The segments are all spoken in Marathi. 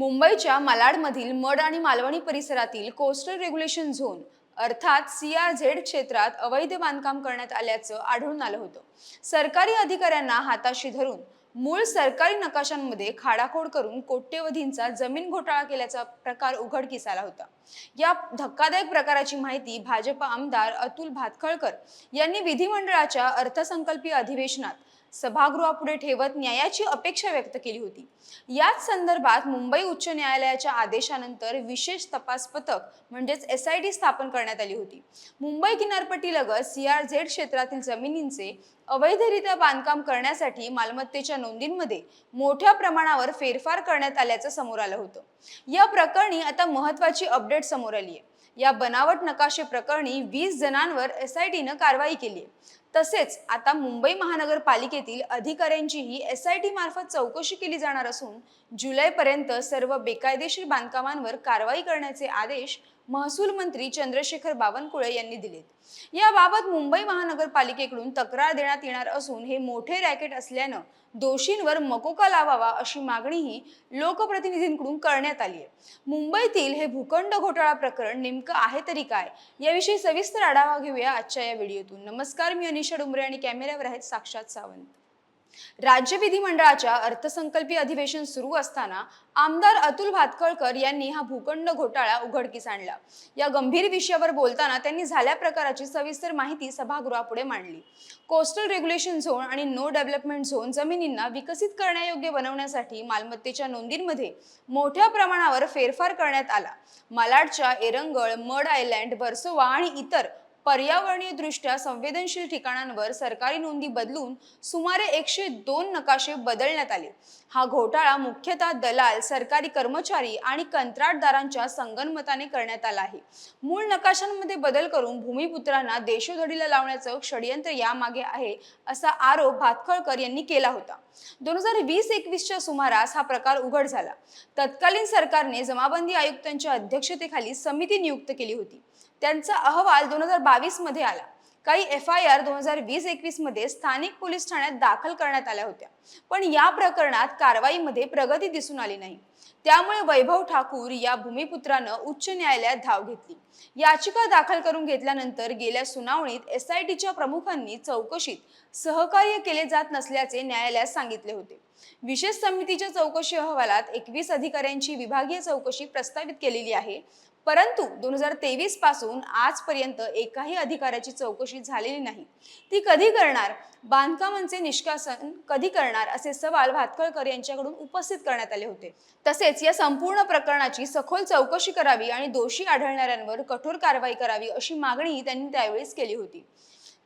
मुंबईच्या मालाडमधील मड आणि मालवणी परिसरातील कोस्टल रेग्युलेशन झोन अर्थात सी आर झेड क्षेत्रात अवैध बांधकाम करण्यात आल्याचं आढळून आलं होतं. सरकारी अधिकाऱ्यांना हाताशी धरून मूळ सरकारी नकाशांमध्ये खाडाखोड करून कोट्यवधींचा जमीन घोटाळा केल्याचा प्रकार उघडकीस आला होता. या धक्कादायक प्रकाराची माहिती भाजप आमदार अतुल भातखळकर यांनी विधिमंडळाच्या अर्थसंकल्पीय अधिवेशनात सभागृहापुढे ठेवत न्यायाची अपेक्षा व्यक्त केली होती. याच संदर्भात मुंबई उच्च न्यायालयाच्या आदेशानंतर विशेष तपास पथक म्हणजेच एस आय डी स्थापन करण्यात आली होती. मुंबई किनारपट्टीलगत सी आर झेड क्षेत्रातील जमिनींचे अवैधरित्या बांधकाम करण्यासाठी मालमत्तेच्या नोंदींमध्ये मोठ्या प्रमाणावर फेरफार करण्यात आल्याचं समोर आलं होतं. या प्रकरणी आता महत्वाची अपडेट समोर आली आहे या बनावट नकाशे प्रकरणी वीस जणांवर एस आय टीनं कारवाई केली आहे तसेच आता मुंबई महानगरपालिकेतील अधिकाऱ्यांचीही एस आय टी मार्फत चौकशी केली जाणार असून जुलैपर्यंत सर्व बेकायदेशीर बांधकामांवर कारवाई करण्याचे आदेश महसूल मंत्री चंद्रशेखर बावनकुळे यांनी दिलेत. याबाबत मुंबई महानगरपालिकेकडून तक्रार देण्यात येणार असून हे मोठे रॅकेट असल्यानं दोषींवर मकोका लावावा अशी मागणीही लोकप्रतिनिधींकडून करण्यात आली आहे मुंबईतील हे भूखंड घोटाळा प्रकरण नेमकं आहे तरी काय? याविषयी सविस्तर आढावा घेऊया आजच्या या व्हिडिओतून. नमस्कार मी मनीषा डुंबरे आणि कॅमेऱ्यावर आहेत साक्षात सावंत. राज्य विधिमंडळाच्या अर्थसंकल्पीय अधिवेशन सुरू असताना आमदार अतुल भातखळकर यांनी हा भूखंड घोटाळा उघडकीस आणला. या गंभीर विषयावर बोलताना त्यांनी झाल्या प्रकाराची सविस्तर माहिती सभागृहापुढे मांडली. कोस्टल रेग्युलेशन झोन आणि नो डेव्हलपमेंट झोन जमिनींना विकसित करण्यायोग्य बनवण्यासाठी मालमत्तेच्या नोंदींमध्ये मोठ्या प्रमाणावर फेरफार करण्यात आला. मालाडच्या एरंगळ मड आयलँड वर्सोवा आणि इतर पर्यावरणीय दृष्ट्या संवेदनशील ठिकाणांवर सरकारी नोंदी बदलून सुमारे एकशे दोन नकाशे बदलण्यात आले. हा घोटाळा मुख्यतः दलाल सरकारी कर्मचारी आणि कंत्राटदारांच्या संगनमताने करण्यात आला आहे. मूळ नकाशांमध्ये बदल करून भूमिपुत्रांना देशोधडीला लावण्याचं षडयंत्र यामागे आहे असा आरोप भातखळकर यांनी केला होता. दोन हजार वीस एकवीसच्या सुमारास हा प्रकार उघड झाला. तत्कालीन सरकारने जमाबंदी आयुक्तांच्या अध्यक्षतेखाली समिती नियुक्त केली होती. त्यांचा अहवाल दोन हजार बावीसमध्ये आला. काही एफ आय आर दोन हजार वीस एकवीसमध्ये स्थानिक पोलीस ठाण्यात दाखल करण्यात आल्या होत्या. पण या प्रकरणात कारवाईमध्ये प्रगती दिसून आली नाही. त्यामुळे वैभव ठाकूर या भूमिपुत्रानं उच्च न्यायालयात धाव घेतली. याचिका दाखल करून घेतल्यानंतर गेल्या सुनावणीत एस आय टीच्या प्रमुखांनी चौकशीत सहकार्य केले जात नसल्याचे न्यायालयात सांगितले होते. विशेष समितीच्या चौकशी अहवालात एकवीस अधिकाऱ्यांची विभागीय चौकशी प्रस्तावित केलेली आहे. परंतु दोन हजार तेवीसपासून आजपर्यंत एकाही अधिकाऱ्याची चौकशी झालेली नाही. ती कधी करणार? बांधकामांचे निष्कासन कधी करणार? असे सवाल भातखळकर यांच्याकडून उपस्थित करण्यात आले होते. तसेच या संपूर्ण प्रकरणाची सखोल चौकशी करावी आणि दोषी आढळणाऱ्यांवर कठोर कारवाई करावी अशी मागणी त्यांनी त्यावेळेस केली होती.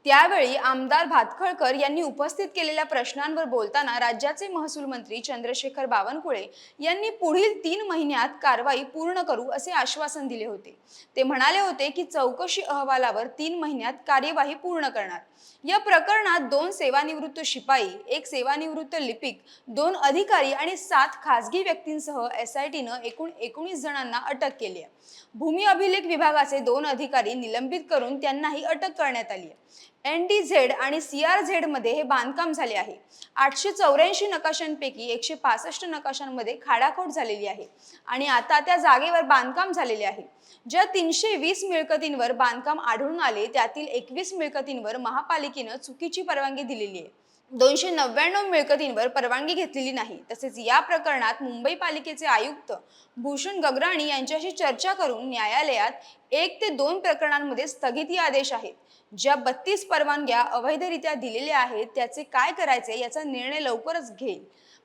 त्यावेळी आमदार भातखळकर यांनी उपस्थित केलेल्या प्रश्नांवर बोलताना राज्याचे महसूल मंत्री चंद्रशेखर बावनकुळे यांनी पुढील तीन महिन्यात कारवाई पूर्ण करू असे आश्वासन दिले होते. ते म्हणाले होते की चौकशी अहवालावर तीन महिन्यात कार्यवाही पूर्ण करणार. या प्रकरणात दोन सेवानिवृत्त शिपाई एक सेवानिवृत्त लिपिक दोन अधिकारी आणि सात खासगी व्यक्तींसह एस आय टीनं एकूण एकोणीस जणांना अटक केली आहे. भूमी अभिलेख विभागाचे दोन अधिकारी निलंबित करून त्यांनाही अटक करण्यात आली आहे. एन डी झेड आणि सी आर झेडमध्ये हे बांधकाम झाले आहे. आठशे चौऱ्याऐंशी नकाशांपैकी एकशे पासष्ट नकाशांमध्ये खाडाखोड झालेली आहे आणि आता त्या जागेवर बांधकाम झालेले आहे. ज्या तीनशे वीस मिळकतींवर बांधकाम आढळून आले त्यातील एकवीस मिळकतींवर महापालिकेनं चुकीची परवानगी दिलेली आहे. दोनशे नव्याण्णव मिळकतींवर परवानगी घेतलेली नाही. तसेच या प्रकरणात मुंबई पालिकेचे आयुक्त भूषण गगराणी यांच्याशी चर्चा करून न्यायालयात एक ते दोन प्रकरणांमध्ये स्थगिती आदेश आहेत. ज्या बत्तीस परवानग्या अवैधरित्या दिलेल्या आहेत त्याचे काय करायचे याचा निर्णय लवकरच घेईल.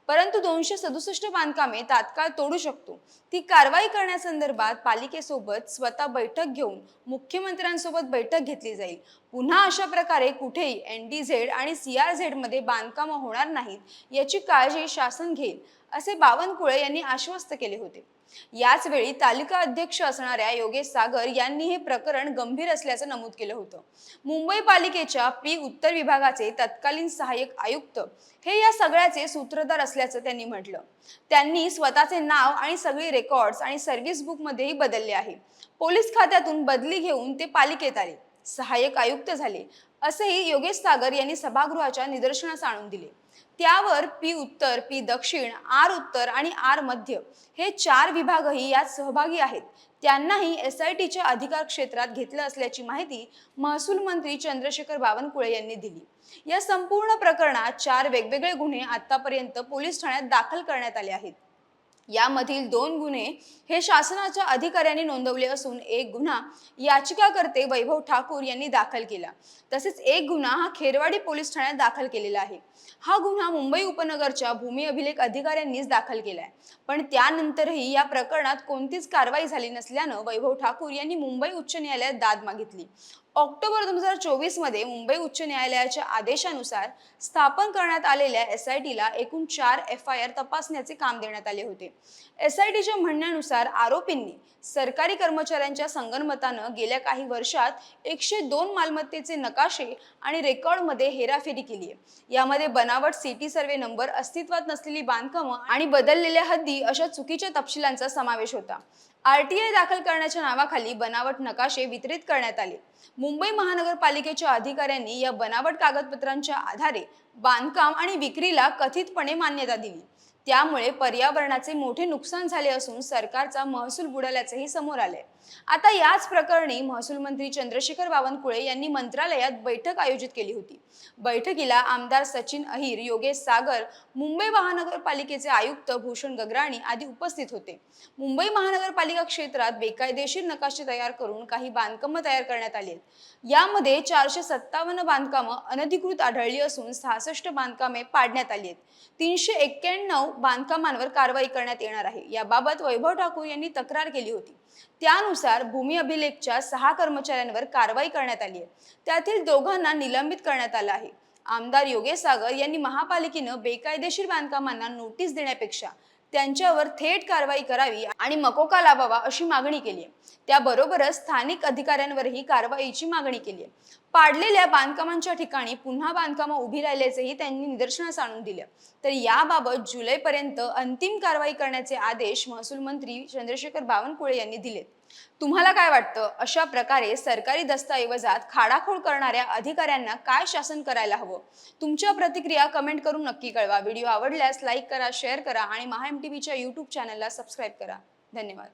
परंतु दोनशे सदुसष्ट बांधकामे तात्काळ तोडू शकतो. ती कारवाई करण्यासंदर्भात पालिकेसोबत स्वतः बैठक घेऊन मुख्यमंत्र्यांसोबत बैठक घेतली जाईल. पुन्हा अशा प्रकारे कुठेही एन डी झेड आणि सी आर झेडमध्ये बांधकामं होणार नाहीत याची काळजी शासन घेईल असे बावनकुळे यांनी आश्वस्त केले होते. याच वेळी तालिका अध्यक्ष असणाऱ्या योगेश सागर यांनी हे प्रकरण गंभीर असल्याचं नमूद केलं होतं. मुंबई पालिकेच्या पी उत्तर विभागाचे तत्कालीन सहाय्यक आयुक्त हे या सगळ्याचे सूत्रधार असल्याचं त्यांनी म्हटलं. त्यांनी स्वतःचे नाव आणि सगळी रेकॉर्ड्स आणि सर्व्हिस बुक मध्येही बदलले आहे. पोलीस खात्यातून बदली घेऊन ते पालिकेत आले. सहाय्यक आयुक्त झाले असेही योगेश सागर यांनी सभागृहाच्या निदर्शनास आणून दिले. त्यावर पी उत्तर पी दक्षिण आर उत्तर आणि आर मध्य हे चार विभागही यात सहभागी आहेत. त्यांनाही एस आय टीच्या अधिकार क्षेत्रात घेतलं असल्याची माहिती महसूल मंत्री चंद्रशेखर बावनकुळे यांनी दिली. या संपूर्ण प्रकरणात चार वेगवेगळे गुन्हे आतापर्यंत पोलीस ठाण्यात दाखल करण्यात आले आहेत. यामधील दोन गुन्हे हे शासनाच्या अधिकाऱ्यांनी नोंदवले असून एक गुन्हा याचिकाकर्ते वैभव ठाकूर यांनी दाखल केला. तसेच एक गुन्हा हा खेरवाडी पोलीस ठाण्यात दाखल केलेला आहे. हा गुन्हा मुंबई उपनगरच्या भूमी अभिलेख अधिकाऱ्यांनीच दाखल केलाय. पण त्यानंतरही या प्रकरणात कोणतीच कारवाई झाली नसल्यानं वैभव ठाकूर यांनी मुंबई उच्च न्यायालयात दाद मागितली. ऑक्टोबर दोन हजार चोवीसमध्ये मुंबई उच्च न्यायालयाच्या आदेशानुसार स्थापन करण्यात आलेल्या एस आय टीला एकूण चार एफ आय आर तपासण्याचे काम देण्यात आले होते. एस आय टीच्या म्हणण्यानुसार आरोपींनी सरकारी कर्मचाऱ्यांच्या संगनमतानं गेल्या काही वर्षात एकशे दोन मालमत्तेचे नकाशे आणि रेकॉर्डमध्ये हेराफेरी केली आहे. यामध्ये बनावट सिटी सर्वे नंबर अस्तित्वात नसलेली बांधकामं आणि बदललेल्या हद्दी अशा चुकीच्या तपशिलांचा समावेश होता. आरटीआय दाखल करण्याच्या नावाखाली बनावट नकाशे वितरित करण्यात आले. मुंबई महानगरपालिकेच्या अधिकाऱ्यांनी या बनावट कागदपत्रांच्या आधारे बांधकाम आणि विक्रीला कथितपणे मान्यता दिली. त्यामुळे पर्यावरणाचे मोठे नुकसान झाले असून सरकारचा महसूल बुडाल्याचेही समोर आले आता याच प्रकरणी महसूल मंत्री चंद्रशेखर बावनकुळे यांनी मंत्रालयात बैठक आयोजित केली होती. बैठकीला आमदार सचिन अहिर योगेश सागर मुंबई महानगरपालिकेचे आयुक्त भूषण गगराणी आदी उपस्थित होते. मुंबई महानगरपालिका क्षेत्रात बेकायदेशीर नकाशे तयार करून काही बांधकामं तयार करण्यात आली आहेत. यामध्ये चारशे सत्तावन्न बांधकामं अनधिकृत आढळली असून सहासष्ट बांधकामे पाडण्यात आली आहेत. तीनशे एक्क्याण्णव बांधकामांवर कारवाई करण्यात येणार आहे. याबाबत वैभव ठाकूर यांनी तक्रार केली होती. त्यानुसार भूमी अभिलेखच्या सहा कर्मचाऱ्यांवर कारवाई करण्यात आली आहे. त्यातील दोघांना निलंबित करण्यात आलं आहे. आमदार योगेश सागर यांनी महापालिकेनं बेकायदेशीर बांधकामांना नोटीस देण्यापेक्षा त्यांच्यावर थेट कारवाई करावी आणि मकोका लावावा अशी मागणी केली आहे. त्याबरोबरच स्थानिक अधिकाऱ्यांवरही कारवाईची मागणी केली आहे. पाडलेल्या बांधकामांच्या ठिकाणी पुन्हा बांधकामं उभी राहिल्याचेही त्यांनी निदर्शनास आणून दिले तर याबाबत जुलैपर्यंत अंतिम कारवाई करण्याचे आदेश महसूल मंत्री चंद्रशेखर बावनकुळे यांनी दिलेत. तुम्हाला काय वाटतं? अशा प्रकारे सरकारी दस्तऐवजात खाडाखोड करणाऱ्या अधिकाऱ्यांना काय शासन करायला हवं? तुमच्या प्रतिक्रिया कमेंट करून नक्की कळवा. व्हिडिओ आवडल्यास लाईक करा शेअर करा आणि महा एम टी व्हीच्या यूट्यूब चॅनलला सबस्क्राईब करा. धन्यवाद.